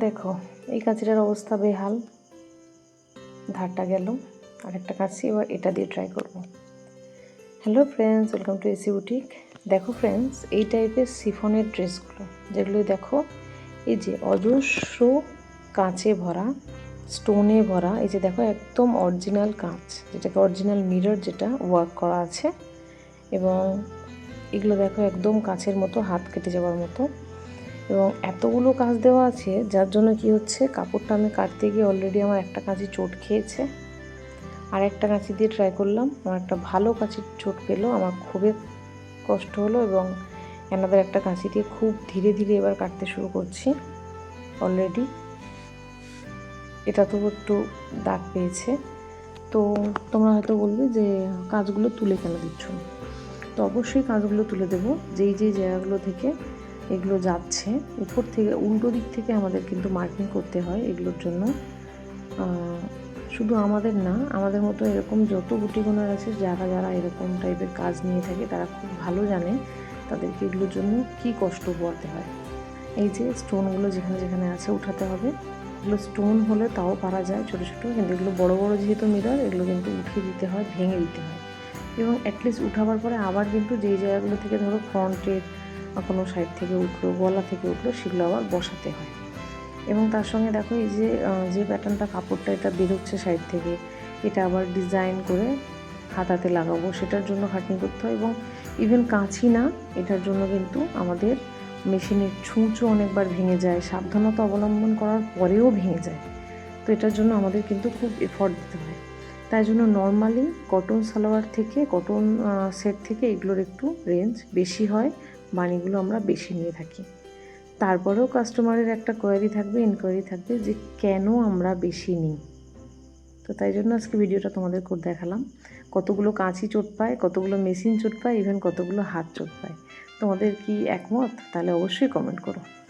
দেখো, এই কাঁচিটার অবস্থা বেহাল। ধারটা গেল আর একটা কাঁচি, এবার এটা দিয়ে ট্রাই করব। Hello friends welcome to AC boutique দেখো ফ্রেন্ডস এই টাইপের সিফনের ড্রেসগুলো যেগুলো দেখো, এই যে অজস্র কাঁচে ভরা স্টোনে ভরা, এই যে দেখো একদম অরিজিনাল কাঁচ, যেটাকে অরিজিনাল মিরর যেটা ওয়ার্ক করা আছে। এবং এগুলো দেখো একদম কাছের মতো, হাত কেটে যাওয়ার মতো। এবং এতগুলো কাজ দেওয়া আছে, যার জন্য কি হচ্ছে, কাপড়টা আমি কাটতে গিয়ে অলরেডি আমার একটা কাঁচি চোট খেয়েছে। আর একটা কাঁচি দিয়ে ট্রাই করলাম, আমার একটা ভালো কাঁচির চোট পেল, আমার খুবই কষ্ট হলো এবং এনাদের একটা কাঁচি দিয়ে খুব ধীরে ধীরে এবার কাটতে শুরু করছি অলরেডি এটা তো একটু দাগ পেয়েছে। তো তোমরা হয়তো বলবে যে কাজগুলো তুলে কেন দিচ্ছ? তো অবশ্যই কাজগুলো তুলে দেবো, যেই যেই জায়গাগুলো থেকে এগুলো যাচ্ছে। উপর থেকে উল্টো দিক থেকে আমাদের কিন্তু মার্কিং করতে হয় এগুলোর জন্য। শুধু আমাদের না, আমাদের মতো এরকম যত বুটিগুনার আছে, যারা যারা এরকম টাইপের কাজ নিয়ে থাকে, তারা খুব ভালো জানে তাদেরকে এগুলোর জন্য কি কষ্ট পোয়াতে হয়। এই যে স্টোনগুলো যেখানে যেখানে আছে উঠাতে হবে। এগুলো স্টোন হলে তাও পারা যায় ছোটো ছোটো, কিন্তু এগুলো বড় বড় যেহেতু মিরর এগুলো কিন্তু উঠিয়ে দিতে হয়, ভেঙে দিতে হয়। এবং অ্যাটলিস্ট উঠাবার পরে আবার কিন্তু যেই জায়গাগুলো থেকে ধরো ফ্রন্টের কোনো সাইড থেকে উঠল, গলা থেকে উঠল, সেগুলো আবার বসাতে হয়। এবং তার সঙ্গে দেখো এই যে যে প্যাটার্নটা কাপড়টা এটা বেরোচ্ছে সাইড থেকে, এটা আবার ডিজাইন করে হাতাতে লাগাবো, সেটার জন্য খাটনি করতে হয় এবং ইভেন কাঁচি না, এটার জন্য কিন্তু আমাদের মেশিনের ছুঁচও অনেকবার ভেঙে যায়, সাবধানতা অবলম্বন করার পরেও ভেঙে যায়। তো এটার জন্য আমাদের কিন্তু খুব এফর্ট দিতে হয়। তাই জন্য নর্মালি কটন সালোয়ার থেকে কটন সেট থেকে এগুলোর একটু রেঞ্জ বেশি হয়। বানিগুলো আমরা বেশি নিয়ে থাকি। তারপরেও কাস্টমারের একটা কোয়ারি থাকবে ইনকোয়ারি থাকবে যে কেন আমরা বেশি নিই। তো তাই জন্য আজকে ভিডিওটা তোমাদের করে দেখালাম। কতগুলো কাঁচি চোট পায়, কতগুলো মেশিন চোট পায় ইভেন কতগুলো হাত চোট পায়। তোমাদের কি একমত? তাহলে অবশ্যই কমেন্ট করো।